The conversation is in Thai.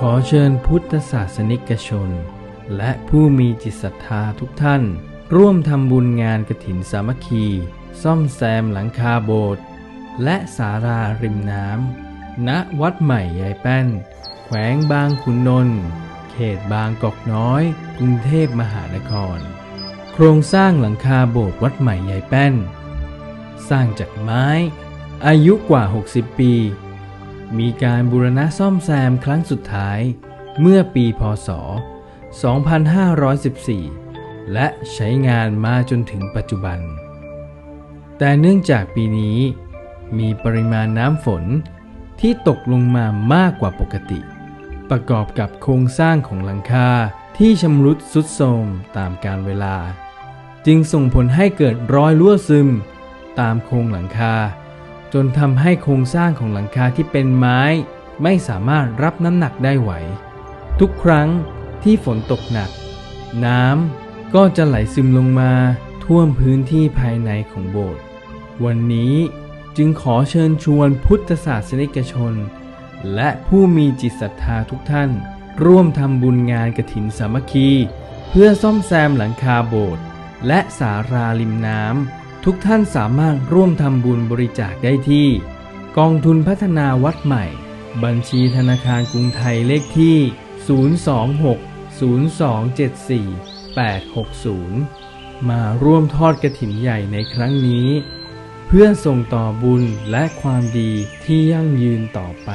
ขอเชิญพุทธศาสนิกชน และผู้มีจิตศรัทธาทุกท่าน ร่วมทำบุญงานกฐินสามัคคี ซ่อมแซมหลังคาโบสถ์และสาราริมน้ำณวัดใหม่ยายแป้น แขวงบางขุนนนท์เขตบางกอกน้อย กรุงเทพมหานคร โครงสร้างหลังคาโบสถ์วัดใหม่ยายแป้น สร้างจากไม้ อายุกว่า 60 ปี มีการบูรณะซ่อมแซมครั้งสุดท้าย เมื่อปีพศ 2514 และใช้งานมาจนถึงปัจจุบัน แต่เนื่องจากปีนี้ มีปริมาณน้ำฝนที่ตกลงมามากกว่าปกติ ประกอบกับโครงสร้างของหลังคาที่ชำรุดสุดโทรมตามกาลเวลา จึงส่งผลให้เกิดรอยรั่วซึม ตามโครงหลังคา จนทำให้โครงสร้างของหลังคาที่เป็นไม้ ไม่สามารถรับน้ำหนักได้ไหว ทุกครั้งที่ฝนตกหนัก น้ำก็จะไหลซึมลงมาท่วมพื้นที่ภายในของโบสถ์วันนี้จึงขอเชิญชวนพุทธศาสนิกชน และผู้มีจิตศรัทธาทุกท่าน ร่วมทำบุญงานกฐินสามัคคี เพื่อซ่อมแซมหลังคาโบสถ์และสาราริมน้ำ ทุกท่านสามารถร่วมทำบุญบริจาคได้ที่ กองทุนพัฒนาวัดใหม่ บัญชีธนาคารกรุงไทยเลขที่ 026 0274 860 มาร่วมทอดกระถินใหญ่ในครั้งนี้ เพื่อส่งต่อบุญและความดีที่ยั่งยืนต่อไป